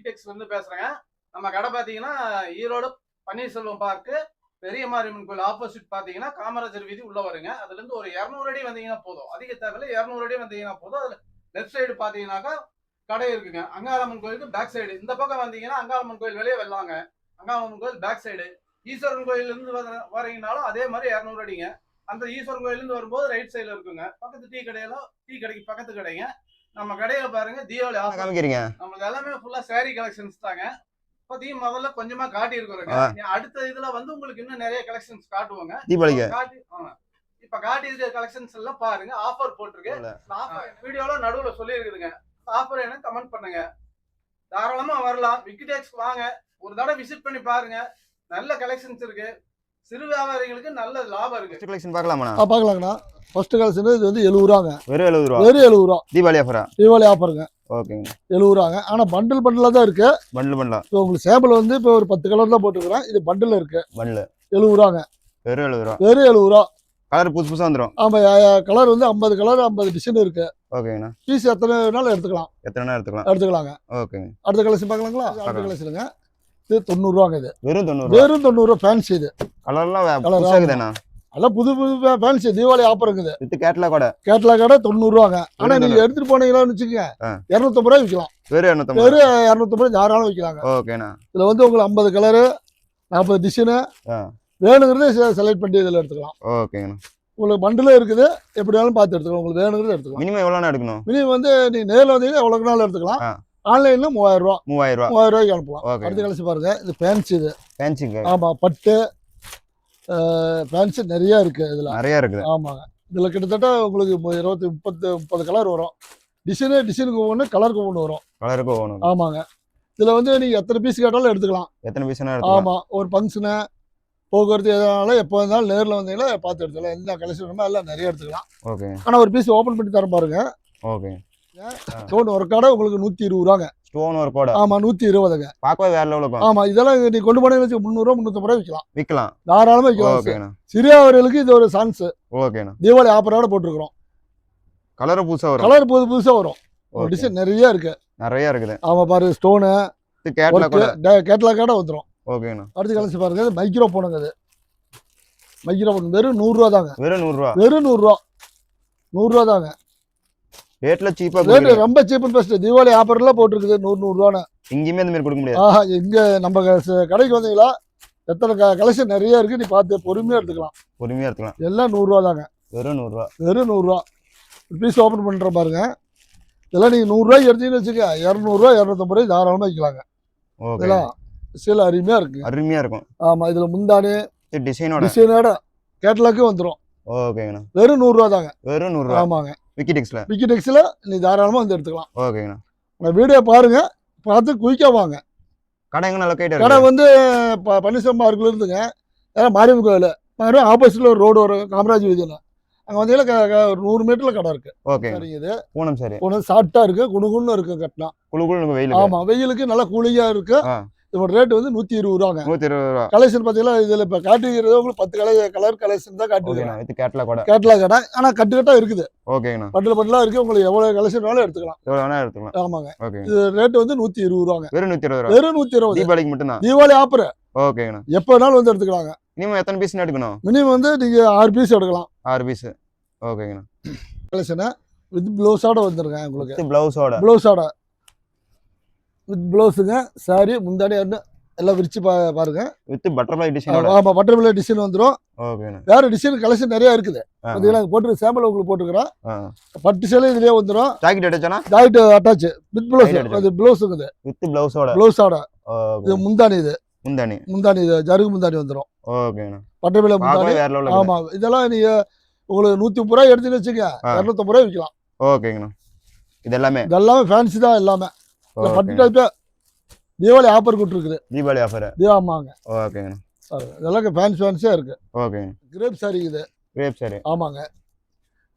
விக்கிடெக்ஸ்ல வந்து பேசுறேங்க. நம்ம கடை பாத்தீங்கன்னா ஈரோடு பன்னீர்செல்வம் பார்க்கு பெரிய மாரியம்மன் கோயில் ஆப்போசிட் பாத்தீங்கன்னா காமராஜர் வீதி உள்ள வருங்க. அதுல இருந்து ஒரு இரநூறு அடி வந்தீங்கன்னா போதும். அதிக தேவையில்ல இரநூறு அடி வந்தீங்கன்னா போதும். அதுல லெஃப்ட் சைடு பாத்தீங்கன்னாக்கா கடை இருக்குங்க. அங்காளம்மன் கோயிலுக்கு பேக் சைடு இந்த பக்கம் வந்தீங்கன்னா அங்காளம்மன் கோயில் வெளியே வெள்ளாங்க அங்காளம்மன் கோயில் பேக் சைடு ஈஸ்வரன் கோயில்ல இருந்து வர- வரீங்கனாலும் அதே மாதிரி இரநூறு அடிங்க. அந்த ஈஸ்வரன் கோயிலிருந்து வரும்போது ரைட் சைடுல இருக்குங்க. பக்கத்து டீ கடையில டீ கடைக்கு பக்கத்து கடைங்க. நம்ம கடையில பாருங்க தீபாவளி ஆஃபர் காமிக்கிறீங்க? நம்மளுக்கு எல்லாமே ஃபுல்லா saree கலெக்ஷன்ஸ் தாங்க. இப்போதைக்கு முதல்ல கொஞ்சமா காட்டி இருக்கிறோங்க. அடுத்த இதுல வந்து உங்களுக்கு இன்னும் நிறைய கலெக்ஷன்ஸ் காட்டுவோங்க. தீபாவளிக்கு? காட்டி. இப்ப காட்டி இருக்க கலெக்ஷன்ஸ் எல்லாம் பாருங்க ஆஃபர் போட்டிருக்கு. வீடியோல நடுவுல சொல்லி இருக்குதுங்க ஆஃபர் என்ன கமெண்ட் பண்ணுங்க. தாராளமா வரலாம். விக்கிடெக்ஸ் வாங்க. ஒரு தடவை விசிட் பண்ணி பாருங்க. நல்ல கலெக்ஷன்ஸ் இருக்கு. சிறு வியாபாரிகளுக்கு நல்ல லாபம் இருக்கு. கலெக்ஷன் பார்க்கலாமாண்ணா? ஆ பார்க்கலாங்கண்ணா. ஃபர்ஸ்ட் கலெக்ஷன் இது வந்து எழுபது ரூபாங்க வெறும் எழுபது ரூபா வெறும் எழுபது ரூபா தீபாவளி ஆஃபரா தீபாவளி ஆஃபருங்க ஓகேங்க எழுபது ரூபாங்க ஆனால் பண்டில் பண்டிலாக தான் இருக்கு. பண்டில் பண்ணலாம். இப்போ உங்களுக்கு சேம்பிள் வந்து இப்போ ஒரு பத்து கலர் தான் போட்டுக்கிறேன் இது பண்டில் இருக்கு. பண்டில் எழுபது ரூபாங்க வெறும் எழுபது ரூபா வெறும் எழுபது ரூபா கலர் புதுசு புதுசாக வந்துடும் ஆமாம் கலர் வந்து ஐம்பது கலர் ஐம்பது டிசைன் இருக்கு. ஓகேங்கண்ணா. பீஸ் எத்தனை வேணாலும் எடுத்துக்கலாம். எத்தனை எடுத்துக்கலாம். எடுத்துக்கலாங்க. ஓகேங்க. அடுத்த கலெக்ஷன் பார்க்கலாங்களா? அடுத்த பார்க்கலாம். கலெக்ஷனுங்க இது தொண்ணூறுவாங்க இது. வெறும் தொண்ணூறு வெறும் தொண்ணூறுவா ஃபேன்சி இது. கலர்லாம் இருக்குதுண்ணா? எல்லாம் புது புது ஃபேன்சி தீபாவளி ஆஃபர் இருக்குது. வித்து கேட்லாக் கூட? கேட்லா கடை தொண்ணூறுவாங்க ஆனால் நீங்கள் எடுத்துட்டு போனீங்களான்னு வச்சுக்கோங்க. இரநூத்தம்பது ரூபாய் விற்கலாம் வெறும் இரநூத்தம்பது வெறும் இரநூத்தம்பது தாராளம் விற்கலாங்க ஓகேண்ணா. இதில் வந்து உங்களுக்கு ஐம்பது கலரு நாற்பது டிசைனு. வேணுங்கிறத செலக்ட் பண்ணி இதில் எடுத்துக்கலாம். ஓகேங்கண்ணா. உங்களுக்கு பண்டிலும் இருக்குது. எப்படி வேணாலும் பார்த்து எடுத்துக்கலாம். உங்களுக்கு வேணுங்கிறத எடுத்துக்கலாம். மினிமம் எவ்வளோண்ணா எடுக்கணும்? மினிமம் வந்து நீ நேரில் வந்தீங்கன்னா எவ்வளோ நாள் எடுத்துக்கலாம். ஆன்லைனில் மூவாயிரம் ரூபா மூவாயிரம் ரூபா மூவாயிரம் ரூபாய்க்கு அனுப்பலாம். ஓகே. அடுத்த கலசி பாருங்க இது ஃபேன்சி இது. ஃபேன்சிங்க ஆமாம் பட்டு ஃபேன்சி நிறையா இருக்குது இதில். நிறைய இருக்குது. ஆமாங்க இதில் கிட்டத்தட்ட உங்களுக்கு இருபத்தி முப்பத்து முப்பது கலர் வரும். டிசைனு டிசைனுக்கு ஒவ்வொன்று கலருக்கு ஒவ்வொன்று வரும். கலருக்கு ஒவ்வொன்று ஆமாங்க. இதில் வந்து நீங்கள் எத்தனை பீஸ் கேட்டாலும் எடுத்துக்கலாம். எத்தனை பீஸ்னா ஆமாம் ஒரு ஃபங்க்ஷனு போக்குவரத்து எதனாலும் எப்போ இருந்தாலும் நேரில் வந்தீங்களா பார்த்து எடுத்துக்கலாம். எந்த கலெக்ஷன் வேணுமோ எல்லாம் நிறைய எடுத்துக்கலாம். ஓகேங்க ஆனால் ஒரு பீஸ் ஓப்பன் பண்ணி தரேன் பாருங்க. ஓகேங்க ஸ்டோன் ஒரு கடை உங்களுக்கு நூற்றி இருபது ரூபாங்க. ஸ்டோன் ஒரு கோடை ஆமாம் நூற்றி இருபதுங்க. பார்க்கவே வேற லெவலில் இருக்கும். ஆமாம் இதெல்லாம் நீ கொண்டு போனீங்கன்னு வச்சு முந்நூறுரூவா முந்நூற்றம்பது ரூபா விற்கலாம் விற்கலாம் தாராளமாக விற்கலாம் சிறியவர்களுக்கு இது ஒரு சான்ஸ். ஓகேண்ணா தீபாவளி ஆஃபரோட போட்டிருக்கிறோம். கலரும் புதுசாக வரும். கலர் புது புதுசாக வரும். டிசைன் நிறைய இருக்கு. நிறைய இருக்குது. ஆமாம் பாரு ஸ்டோனு இது கேட்லாக் கூட. கேட்லாக் கடை வந்துடும் ஓகேண்ணா அடுத்து கலெக்ஷன் பாருங்க மைக்ரோ போனுங்க இது. மைக்ரோ போன் வெறும் நூறுரூவா தாங்க. வெறும் நூறுரூவா வெறும் நூறுரூவா நூறுரூவா தாங்க. சீப்பாக ரேட்டு கொடுக்குறீங்க ரொம்ப சீப் அண்ட் பெஸ்ட் தீபாவளி ஆஃபர்லாம் போட்டிருக்குது நூறு நூறுரூவான்னு எங்கேயுமே இந்த மாதிரி கொடுக்க முடியாது. ஆஹா இங்கே நம்ம கடைக்கு வந்தீங்களா? எத்தனை கலெக்ஷன் நிறைய இருக்கு நீ பார்த்து பொறுமையாக எடுத்துக்கலாம். பொறுமையாக எடுத்துக்கலாம். எல்லாம் நூறுரூவா தாங்க. வெறும் நூறுரூவா வெறும் நூறுரூவா பீஸ் ஓப்பன் பண்ணுற பாருங்க. இதெல்லாம் நீங்கள் நூறுரூவாய்க்கு எடுத்தீங்கன்னு வச்சுக்க இரநூறுவா இரநூத்தம்பது ரூபாய் தாராளமாக வைக்கலாங்க ஓகே இதெல்லாம் சில அருமையாக இருக்குங்க அருமையாக இருக்கும். ஆமாம் இதில் முந்தானி டிசைனோட டிசைனோட கேட்டலாக்கும் வந்துடும் ஓகேங்கண்ணா வெறும் நூறுரூவா தாங்க. வெறும் நூறுரூவா. ஆமாங்க. விக்கிடெக்ஸில் விக்கி டெக்ஸில் நீ தாராளமாக வந்து எடுத்துக்கலாம். ஓகேங்கண்ணா. நான் வீடியோ பாருங்க பார்த்து குயிக்காக வாங்க. கடை எங்கே நல்ல கைட்டு கடை வந்து ப பன்னீர்செல்வம் பார்க்கில் இருந்துங்க ஏன்னா மாரியம்மன் கோயில். மறுபடியும் ஆப்போசிட்டில் ஒரு ரோடு வரும் காமராஜ் வீதியில் அங்கே வந்தீங்கன்னா ஒரு நூறு மீட்டரில் கடை இருக்கு. ஓகே இது பூனம் சரி. ஒன்று சாஃப்டாக இருக்கு குணுகுன்னு இருக்கு கட்டினா. குழு குழு வெயில் ஆமாம் வெயிலுக்கு நல்லா கூலிங்காக இருக்கு. ஆ. இதோட ரேட் வந்து நூற்றி இருபது ரூபாங்க. நூற்றி இருபது ரூபா. கலெக்ஷன் பார்த்தீங்கன்னா இதில் இப்போ காட்டுகிறது உங்களுக்கு பத்து கலர் கலர் கலெக்ஷன் தான் காட்டுது ஓகேண்ணா வித் கேட்லாக் கூட கேட்டலா கடை ஆனால் கட்டு கட்டாக இருக்குது. ஓகேங்கண்ணா. பட்டில் பட்டிலாக இருக்குது உங்களுக்கு எவ்வளோ கலெக்ஷன் வேணாலும் எடுத்துக்கலாம். எவ்வளோ வேணா எடுத்துக்கலாம். ஆமாங்க. இது ரேட் வந்து நூற்றி இருபது ரூபாங்க. வெறும் நூற்றி இருபது ரூபா. வெறும் நூற்றி இருபது. தீபாவளிக்கு மட்டும்தான்? தீபாவளி ஆஃபர் ஓகேங்கண்ணா. எப்போ வேணாலும் வந்து எடுத்துக்கலாங்க. இனிமேல் எத்தனை பீஸ் எடுக்கணும்? மினிமம் வந்து நீங்கள் ஆறு பீஸ் எடுக்கலாம். ஆறு பீஸ் ஓகேங்கண்ணா. கலெக்ஷனை வித் ப்ளவுஸோட வந்துருங்க உங்களுக்கு. ப்ளவுஸோட ப்ளவுஸோட வித் ப்ளவுஸுங்க சாரி முந்தாடி எல்லாம் விரிச்சு பா பாருங்க. வித் பட்டர்ஃப்ளை டிசைனோட ஆமாம் பட்டர்ஃபிளை டிசைன் வந்துடும் வேற டிசைன் கலெக்ஷன் நிறைய இருக்குது. பார்த்தீங்களா போட்டு சாம்பிள் உங்களுக்கு போட்டுக்கிறோம் பட்டு சேலை இதுலேயே வந்துடும் ஜாக்கெட் அடிச்சானா ஜாக்கெட் அட்டாச் வித் ப்ளவுஸ். அது ப்ளவுஸுங்க இது. வித் ப்ளவுஸோட ப்ளவுஸோட இது முந்தானி இது. முந்தானி முந்தானி இது ஜருகு முந்தானி வந்துடும் ஓகேண்ணா பார்க்கவே முந்தானி ஆமாம் இதெல்லாம் நீங்கள் உங்களுக்கு நூற்றி முப்பது ரூபாய் எடுத்துன்னு வச்சுக்க ஆ. இரநூத்தம்பது ரூபாய் விற்கலாம் ஓகேங்கண்ணா. இது எல்லாமே இதெல்லாமே ஃபேன்சி தான் எல்லாமே. பட்டு. டைப்பு தீபாவளி ஆஃபர் கொடுத்துருக்குது. தீபாவளி ஆஃபர் ஆமாங்க ஓகேங்கண்ணா பாருங்க. இதெல்லாம் ஃபேன்சி ஃபேன்சியாக இருக்குது ஓகேங்க. கிரேப் சாரி இது. கிரேப் சரி ஆமாங்க.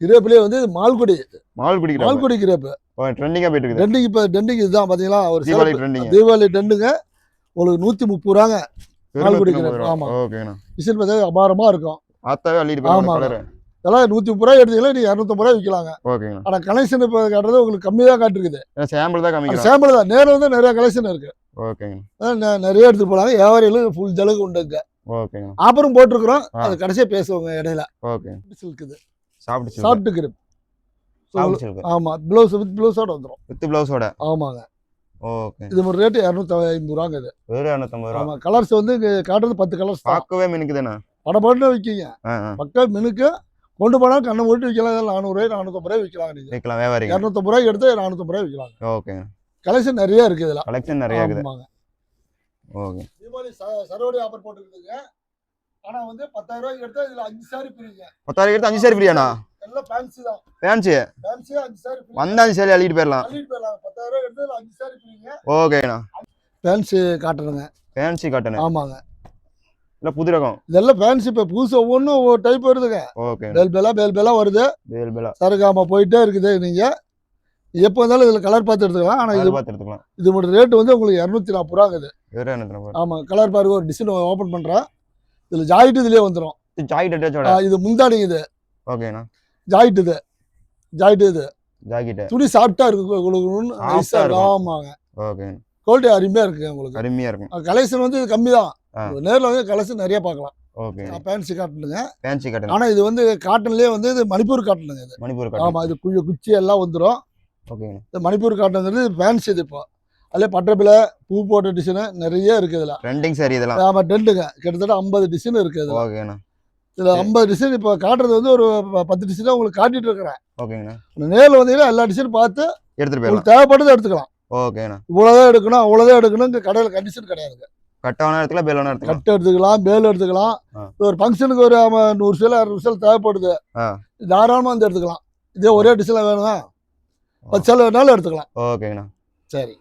கிரேப்லேயே வந்து மால்குடி. மால் குடிக்கிறோம் மால்குடி கிரேப்பு. ட்ரெண்டிங்காக போயிட்டு இருக்குது. டெண்டிங் இப்போ டெண்டிங் இதுதான் பார்த்தீங்களா ஒரு தீபாவளி. ட்ரெண்டிங் தீபாவளி டெண்டுங்க உங்களுக்கு நூற்றி முப்பது ரூபாங்க மால் குடிக்கிறோம். ஆமா. ஓகேண்ணா டிசைன் பார்த்தா அபாரமாக இருக்கும். பார்த்தாவே அள்ளிட்டு. கலரு இதெல்லாம் நூற்றி முப்பது ரூபாய் எடுத்தீங்கன்னா நீ இரநூத்தம்பது ரூபாய் விற்கலாங்க. ஓகேங்கண்ணா ஆனால் கலெக்ஷன் இப்போ காட்டுறது உங்களுக்கு கம்மி தான் காட்டிருக்குது சாம்பிள் தான் காமிக்கிறோம் சாம்பிள் தான். நேரில் வந்து நிறைய கலெக்ஷன் இருக்கு. நெ- நிறைய எடுத்துட்டு போகலாங்க வியாபாரிகளும் ஃபுல் ஜலுக்கு உண்டுங்க ஓகேங்கண்ணா ஆஃபரும் போட்டிருக்கிறோம். அது கடைசியாக பேசுவாங்க இடையில. ஓகே சில்க்குது சாப்பிட்டு கிரிப் சாப்பிட்டு சில்க் ஆமாம் ப்ளவுஸ் வித் ப்ளவுஸோட வந்துடும் வித் பிளவுஸோட ஆமாங்க. ஓகே. இது ஒரு ரேட்டு இரநூத்தி ஐம்பது ரூபாங்க இது. வெறும் இரநூத்தம்பது ரூபா. கலர்ஸ் வந்து காட்டுறது பத்து கலர்ஸ் பார்க்கவே மினுக்குதுண்ணா. படப்பட்டு விற்கிங்க ஆ ஆ. பக்கா மினுக்கு கொண்டு போனால் கண்ணை மூட்டு விற்கலாம் நானூறுரூவாய் நானூற்றம்பது ரூபாய் விற்கலாம் நீங்கள் வைக்கலாம் வியாபாரிங்க. இரநூத்தம்பது ரூபாய்க்கு எடுத்து நானூற்றம்பது ரூபாய் விற்கலாம் ஓகேங்க. கலெக்ஷன் நிறைய இருக்குது இதில். கலெக்ஷன் நிறைய இருக்குது. ஓகே. தீபாவளி ச- சரவடி ஆஃபர் போட்டுருக்குதுங்க. ஆனால் வந்து பத்தாயிரம் ரூபாய்க்கு எடுத்தால் இதில் அஞ்சு சாரி பிரிங்க பத்தாயிரம் எடுத்து அஞ்சு சாரி ஃப்ரீயாண்ணா எல்லாம் ஃபேன்சி தான். ஃபேன்சி ஃபேன்சி அஞ்சு சாரி வந்த அஞ்சு சாரி அள்ளிட்டு போயிடலாம். அள்ளிட்டு போயிடலாம். பத்தாயிரம் ரூபாய் எடுத்து அஞ்சு சாரி பிரிங்க ஓகேண்ணா. ஃபேன்சி காட்டணுங்க ஃபேன்சி காட்டனு ஆமாங்க. இல்லை புது ரகம் இதெல்லாம் ஃபேன்சி இப்போ புதுசு ஒவ்வொன்றும் ஒவ்வொரு டைப் வருதுங்க. ஓகே பேல் பேலா பேல் பேலா வருது. பேல் பேலா சரக்காம போயிட்டே இருக்குது நீங்கள் எப்போ இருந்தாலும் இதில் கலர் பார்த்து எடுத்துக்கலாம். ஆனால் இது பார்த்து எடுத்துக்கலாம். இது மட்டும் ரேட்டு வந்து உங்களுக்கு இரநூத்தி நாற்பது ரூபாங்குது ஆமாம் கலர் பாருங்க ஒரு டிசைன் ஓப்பன் பண்ணுறேன் இதில் ஜாயிண்ட் இதுலேயே வந்துடும் ஜாக்கெட் அட்டாச்சோட இது முந்தாடி இது. ஓகேண்ணா ஜாயிண்ட் இது. ஜாயிண்ட் இது. ஜாக்கெட்டு துணி சாஃப்டா இருக்கு. ஆமாங்க. ஓகே குவாலிட்டி அருமையா இருக்கு உங்களுக்கு. அருமையாக இருக்கும். கலெக்ஷன் வந்து கம்மி தான். நேரில் வந்து கலெக்ஷன் நிறைய பார்க்கலாம். ஓகே. பேன்சி காட்டணுங்க ஃபேன்சி காட்டன் ஆனா இது வந்து காட்டன்லயே வந்து இது மணிப்பூர் காட்டணுங்க இது. மணிப்பூர் ஆமா காட்டன் இது குழி குச்சி எல்லாம் வந்துடும் ஓகேண்ணா இந்த மணிப்பூர் காட்டனுங்கிறது ஃபேன்சி இது இப்போ. அதில் பட்டப்பில் பூ போட்ட டிசைனு நிறைய இருக்கு இதுல. ட்ரெண்டிங் சாரி இதெல்லாம். ஆமா டென்ட்டுங்க கிட்டத்தட்ட ஐம்பது டிசைன் இருக்கு இதுல. ஓகேண்ணா இதுல ஐம்பது டிசைன் இப்போ காட்டுறது வந்து ஒரு பத்து டிசைன் உங்களுக்கு காட்டிட்டு இருக்கிறேன். ஓகேங்கண்ணா. நேரில் வந்தீங்கன்னா எல்லா டிசைன் பார்த்து எடுத்துகிட்டு போயிடலாம். தேவைப்படுறது எடுத்துக்கலாம். ஓகேண்ணா. இவ்வளோதான் எடுக்கணும் அவ்வளோதான் எடுக்கணும். இங்கே கடையில் கண்டிஷன் கிடையாது கட்டான இடத்துல பேலான இடத்துல கட்டு எடுத்துக்கலாம் பேல் எடுத்துக்கலாம். ஒரு ஃபங்க்ஷனுக்கு ஒரு நூறு சேலை அறுநூறு சேலை தேவைப்படுது. தாராளமாக வந்து எடுத்துக்கலாம். இதே ஒரே டிசைனில் வேணுமா பத்து சேலை வேணாலும் எடுத்துக்கலாம். ஓகேங்கண்ணா. சரி.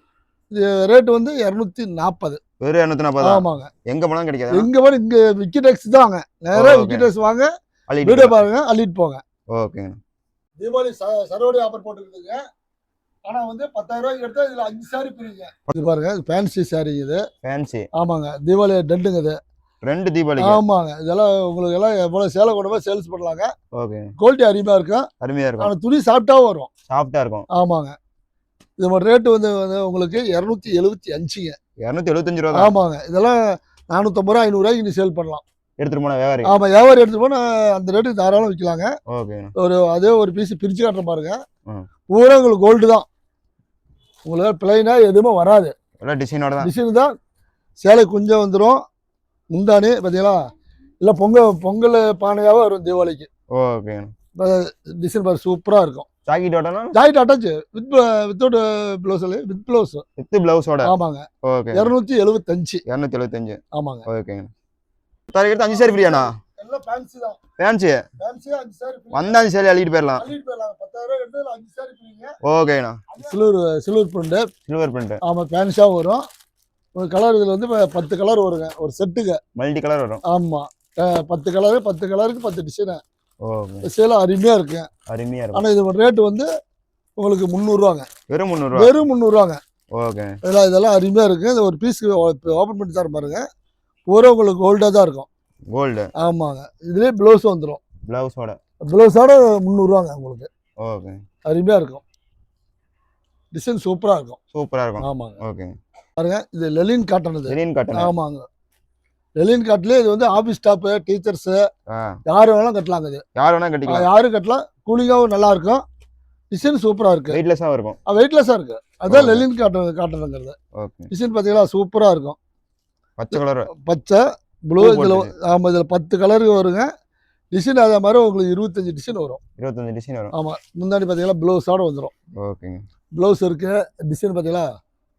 இது ரேட்டு வந்து இரநூத்தி நாற்பது வெறும் இரநூத்தி நாற்பது ஆமாங்க. எங்கே போனாலும் கிடைக்காது? எங்க பாரு இங்க விக்கிடெக்ஸ் தாங்க. நேரா ஓ, okay. விக்கிடெக்ஸ் வாங்க. வீடியோ. பாருங்க அள்ளிட்டு போங்க. ஓகேங்கண்ணா. தீபாவளி ச- சரவடி ஆஃபர் போட்டுருக்குதுங்க ஆனா வந்து பத்தாயிரம் ரூபாய்க்கு எடுத்தா இதுல அஞ்சு சாரி பிரிங்க. இது பாருங்க ஃபேன்சி சாரி இது. ஃபேன்சி ஆமாங்க தீபாவளி டெண்டுங்க இது. ரெண்டு தீபாவளிக்கு? ஆமாங்க இதெல்லாம் உங்களுக்கு எல்லாம் எவ்வளவு சேலை கொண்டு போய் சேல்ஸ் பண்ணலாங்க. ஓகே. குவாலிட்டி அருமையா இருக்கும். அருமையாக இருக்கும். ஆனா துணி சாப்பிட்டாவும் வரும். சாஃப்டாக இருக்கும். ஆமாங்க. இது மட்டும் ரேட்டு வந்து உங்களுக்கு இரநூத்தி எழுபத்தி அஞ்சுங்க. இரநூத்தி எழுபத்தஞ்சு ரூபா ஆமாங்க. இதெல்லாம் நானூற்றம்பது ரூபா ஐநூறுரூவாய்க்கு நீ சேல் பண்ணலாம். எடுத்துகிட்டு போன வியாபாரி. ஆமா வியாபாரி எடுத்துட்டு போனா அந்த ரேட்டுக்கு தாராளம் விற்கலாங்க ஒரு அதே ஒரு பீஸ் பிரிச்சு காட்டுற பாருங்க. பூரா உங்களுக்கு கோல்டு தான். உங்களுக்கு பிளைனா எதுவுமே வராது. எல்லாம் டிசைனோட தான். டிசைன் தான். சேலை குஞ்சம் வந்துடும் முந்தானி பார்த்தீங்களா இல்லை பொங்கல் பொங்கல் பானையாகவே வரும் தீபாவளிக்கு. ஓகேண்ணா டிசைன் பாரு சூப்பராக இருக்கும். ஜாக்கெட்டோடனா joint attach with without blouse with blouse with பிளவுஸோட ஆமாங்க. ஓகே இரநூத்தி எழுபத்தஞ்சு இரநூத்தி எழுபத்தஞ்சு ஆமாங்க. பத்தாயிரம் எடுத்து அஞ்சு சாரி ஃப்ரீயாண்ணா எல்லாம் ஃபேன்சி தான். ஃபேன்சி ஃபேன்சி அஞ்சு சாரி வந்த அஞ்சு சாரி அள்ளிட்டு போயிடலாம் அள்ளிட்டு போயிடலாம் பத்தாயிரம் எடுத்து அஞ்சு சாரி பிடிங்க ஓகேண்ணா silver silver print silver print ஆமாம் ஃபேன்ஸாக வரும். ஒரு கலர் இதில் வந்து பத்து கலர் வருங்க. ஒரு செட்டுக்கு மல்டி கலர் வரும். ஆமாம் பத்து கலரு பத்து கலருக்கு பத்து டிசைனு ஓகே சேலை அருமையாக இருக்குங்க அருமையாக இருக்கும் ஆனால் இது ரேட்டு வந்து உங்களுக்கு முந்நூறுவாங்க. வெறும் முந்நூறுரூவா வெறும் முந்நூறுவாங்க. ஓகே இதெல்லாம் இதெல்லாம் அருமையாக இருக்குது இந்த ஒரு பீஸ்க்கு ஓப்பன் பண்ணி தர பாருங்க. பூரா உங்களுக்கு கோல்டாக தான் இருக்கும். கோல்டு ஆமாங்க. இதுலேயே ப்ளவுஸ் வந்துடும் பிளவுஸோட ப்ளவுஸோட முந்நூறுவாங்க உங்களுக்கு. ஓகே அருமையாக இருக்கும். டிசைன் சூப்பராக இருக்கும். சூப்பராக இருக்கும். ஆமாங்க. ஓகே பாருங்க இது லெலின் காட்டன் இது. லெனின் காட்டன் ஆமாங்க. லெலின் காட்டிலே இது வந்து ஆஃபீஸ் ஸ்டாஃபு டீச்சர்ஸு யார் வேணாலும் கட்டலாங்க இது. யார் வேணா கட்டிக்கலாம். யாரும் கட்டலாம்? கூலிங்காகவும் நல்லா இருக்கும். டிசைன் சூப்பராக இருக்கு. வெயிட்லெஸ்ஸாக இருக்கும். வெயிட்லெஸ்ஸாக இருக்கு. Okay. லெலின் காட்டன் காட்டணுங்கிறது ஓகே டிசைன் பார்த்தீங்களா? சூப்பராக இருக்கும். பச்சை கலர் பச்சை ப்ளூ இதில். ஆமாம் இதில் பத்து கலருக்கு வருங்க. டிசைன் அதே மாதிரி உங்களுக்கு இருபத்தஞ்சி டிசைன் வரும். இருபத்தஞ்சு டிசைன் வரும். ஆமாம் முன்னாடி பார்த்தீங்கன்னா ப்ளவுஸோட வந்துடும் ஓகேங்க. ப்ளவுஸ் இருக்கு டிசைன் பார்த்தீங்களா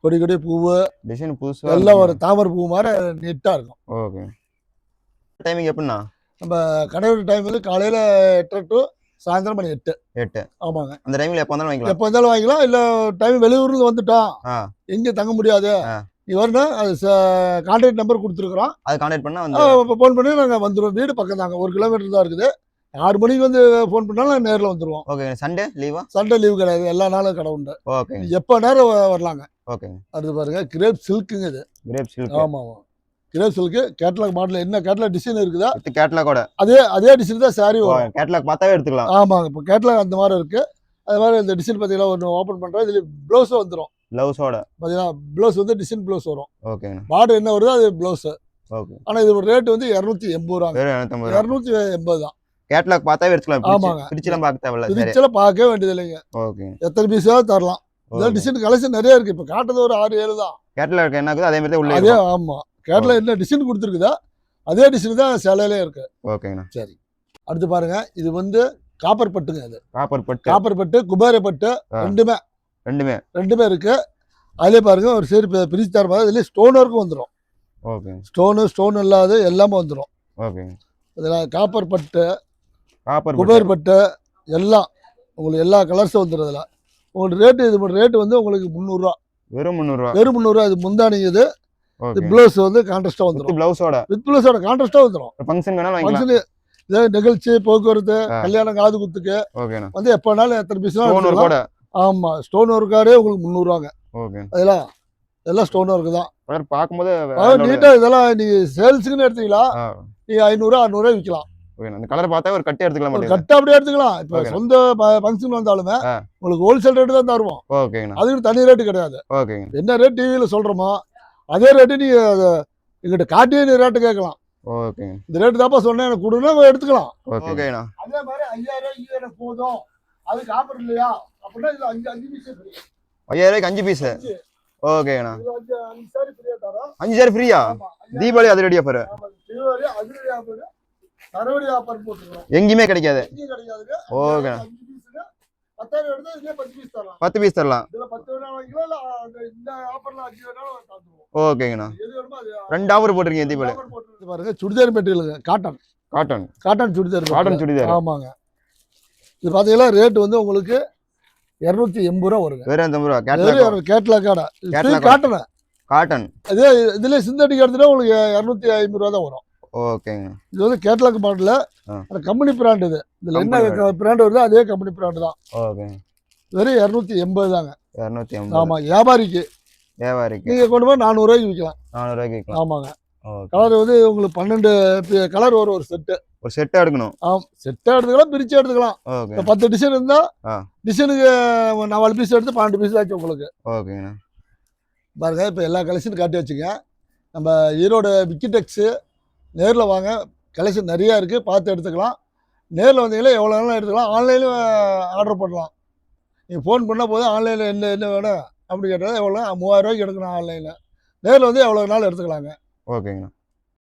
கொடி கொடி பூவு டிசைன் புதுசாக எல்லாம் ஒரு தாமரை பூ மாதிரி நீட்டாக இருக்கும். ஓகே. டைமிங் எப்படிண்ணா? நம்ம கடையோட டைம் வந்து காலையில் எட்டரை டு சாயந்தரம் மணி எட்டு. எட்டு. ஆமாங்க. அந்த டைமில் எப்போ வந்தாலும் வாங்கிக்கலாம். எப்போ இருந்தாலும் வாங்கிக்கலாம் இல்லை டைம் வெளியூர்லேருந்து வந்துட்டோம் எங்கே தங்க முடியாது. நீ வரணும் அது கான்டாக்ட் நம்பர் கொடுத்துருக்குறோம். அது கான்டாக்ட் பண்ணால் வந்து ஃபோன் பண்ணி நாங்கள் வந்துடுவோம் வீடு பக்கம் தாங்க ஒரு கிலோமீட்டர் தான் இருக்குது. ஆறு மணிக்கு வந்து ஃபோன் பண்ணாலும் நேரில் வந்துடுவோம் ஓகே சண்டே லீவா சண்டே லீவு கிடையாது எல்லா நாளும் கடை உண்டு. ஓகேங்க எப்போ நேரம் வரலாங்க. ஓகேங்க அடுத்து பாருங்க கிரேப் சில்க்குங்க இது. கிரேப் சில்க் ஆமாம். ஆமாம் கிரேப் சில்க்கு கேட்லாக் மாடல் என்ன கேட்லாக் டிசைன் இருக்குதா? கேட்லாகோட அதே அதே டிசைன் தான் சாரி வரும். கேட்லாக் பார்த்தாவே எடுத்துக்கலாம். ஆமாங்க இப்போ கேட்லாக் அந்த மாதிரி இருக்கு. அது மாதிரி இந்த டிசைன் பார்த்தீங்கன்னா ஒன்று ஓப்பன் பண்ணுறோம் இதில் ப்ளவுஸும் வந்துடும் ப்ளவுஸோட பார்த்தீங்கன்னா ப்ளவுஸ் வந்து டிசைன் ப்ளவுஸ் வரும். ஓகேங்கண்ணா பார்டர் என்ன வருதோ அது ப்ளவுஸு ஓகே ஆனால் இது ரேட் வந்து இரநூத்தி எண்பது ரூபா. இரநூத்தி எண்பது தான். கேட்லாக் பார்த்தாவே எடுத்துக்கலாம் ஆமாங்க. பிரிச்சு- பிரிச்சுலாம் பார்க்க தேவையில்ல. சரி. பிரிச்செல்லாம் பார்க்கவே வேண்டியது இல்லைங்க. ஓகே எத்தனை பீஸாவது தரலாம். இதெல்லாம் டிசைன் கலெக்ஷன் நிறைய இருக்கு. இப்போ காட்டுறது ஒரு ஆறு ஏழு தான். கேட்லாக் என்ன இருக்குதோ அதே மாதிரி தான் உள்ளே அதே இருக்கும். ஆமா. கேட்ல என்ன டிசைன் கொடுத்துருக்குதா அதே டிசைன் தான் சேலையிலே இருக்கு. ஓகேங்கண்ணா சரி. அடுத்து பாருங்க. இது வந்து காப்பர் பட்டுங்க அது காப்பர் பட்டு. காப்பர் பட்டு குபேர பட்டு. ரெண்டுமே. ரெண்டுமே. ரெண்டுமே இருக்கு. அதுலயே பாருங்க ஒரு சரி பிரிச்சு தர மாதிரி இதுலயே ஸ்டோன் ஒர்க்கும் வந்துடும் ஓகே ஸ்டோனு ஸ்டோன் இல்லாத எல்லாமே வந்துடும் ஓகேங்க இதில் காப்பர் பட்டு காப்பர் குபேர் பட்டு எல்லாம். உங்களுக்கு எல்லா கலர்ஸும் வந்துடும் இதில். உங்களுக்கு ரேட்டு இது ரேட்டு வந்து உங்களுக்கு முந்நூறுரூவா வெறும் முந்நூறுரூவா வெறும் முந்நூறுரூவா இது முந்தானி இது. ஓகே ப்ளவுஸ் வந்து கான்ட்ராஸ்டாக வந்துடும் ப்ளவுஸோட வித் ப்ளவுஸோட கான்ட்ராஸ்டாக வந்துடும் ஃபங்க்ஷன் வேணாலும் ஃபங்க்ஷனு இதே நிகழ்ச்சி போக்குவரத்து. கல்யாணம் காது குத்துக்கு. வந்து எப்போனாலும் எத்தனை பீஸ் கூட ஆமா ஸ்டோன் ஒர்க்காரே உங்களுக்கு முந்நூறுவாங்க. ஓகே. அதெல்லாம் எல்லாம் ஸ்டோன் ஒர்க்கு தான். பார்க்கும்போது அதாவது நீட்டா இதெல்லாம் நீங்க சேல்ஸுக்குன்னு எடுத்தீங்களா ஆ, நீங்க ஐநூறு அறுநூறுவா விற்கலாம் ஓகேண்ணா அந்த கலர் பார்த்தா ஒரு கட்டி எடுத்துக்கலாம் கட்டை அப்படியே எடுத்துக்கலாம். இப்போ. சொந்த ஃபங்க்ஷன் வந்தாலுமே. உங்களுக்கு ஹோல்சேல் ரேட்டு தான் தருவோம். ஓகேங்கண்ணா. அதுக்கு தனி ரேட்டு கிடையாது. ஓகேங்க. என்ன ரேட் டிவியில் சொல்றோமோ அதே ரேட்டு நீங்க அதை எங்கிட்ட காட்டியே நீ ரேட்டு கேட்கலாம். ஓகேங்க. இந்த ரேட்டு தாப்பா சொன்னேன் எனக்கு கொடுன்னா எடுத்துக்கலாம். ஓகே ஓகேண்ணா. அதே மாதிரி ஐயாயிரம் ஐயாயிரம் போதும். அதுக்கு ஆஃபர் இல்லையா? ஐயாயிரம் ரூபாய்க்கு அஞ்சு பீஸ். ஓகேண்ணா அஞ்சு சாரி ஃப்ரீயா தீபாவளி தீபாவளி அதிரடி ஆஃபர் எங்கேயுமே கிடைக்காது. ஓகே. பத்து பீஸ் தரலாம். ஓகேங்கண்ணா எது வேணுமோ அது ரெண்டு ஆஃபர் போட்டிருக்கீங்க தீபாவளி. பாருங்க churidar மெட்டீரியலுங்க cotton cotton cotton churidar cotton churidar. ஆமாங்க. இது பாத்தீங்கன்னா ரேட் வந்து உங்களுக்கு இருநூத்தி எண்பது ரூபா வருங்க. வேற எந்த ரூபா கேட்லாக் வெறும் கேட்லாக் காடை. காட்டன காட்டன் அதே இதுல சிந்தட்டிக் எடுத்துட்டா உங்களுக்கு இரநூத்தி ஐம்பது ரூபா தான் வரும். ஓகேங்க இது வந்து கேட்லாக் மாடல ஆ. கம்பெனி பிராண்ட் இது. இதுல என்ன பிராண்ட் வருதோ அதே கம்பெனி பிராண்ட் தான். ஓகே வெறும் இரநூத்தி எண்பது தாங்க. இரநூத்தி ஐம்பது ஆமா வியாபாரிக்கு. வியாபாரிக்கு. நீங்க கொண்டு போய் நானூறுரூவாய்க்கு விற்கலாம் நானூறுவாய்க்கு விற்கலாம் ஆமாங்க. கலர் வந்து உங்களுக்கு பன்னெண்டு கலர் வரும் ஒரு செட்டு ஒரு செட்டாக எடுக்கணும். ஆம் செட்டாக எடுத்துக்கலாம் பிரிச்சு எடுத்துக்கலாம். இப்போ பத்து டிசைன் இருந்தா. டிசைனுக்கு நாலு பீஸ் எடுத்து பன்னெண்டு பீஸ் ஆச்சு உங்களுக்கு. ஓகேங்கண்ணா. பாருங்க இப்போ எல்லா கலெக்ஷனும் காட்டி வச்சுங்க. நம்ம ஈரோடு விக்கிடெக்ஸு நேரில் வாங்க. கலெக்ஷன் நிறையா இருக்குது பார்த்து எடுத்துக்கலாம். நேரில் வந்தீங்களா எவ்வளோ வேணாலும் எடுத்துக்கலாம். ஆன்லைனில் ஆர்டர் பண்ணலாம். நீங்கள் ஃபோன் பண்ணால் போதும் ஆன்லைனில் என்ன என்ன வேணும் அப்படி கேட்டால் எவ்வளோ மூவாயிரம் ரூபாய்க்கு எடுக்கணும் ஆன்லைனில் நேரில் வந்து எவ்வளோ நாள் எடுத்துக்கலாங்க. ஓகேங்கண்ணா.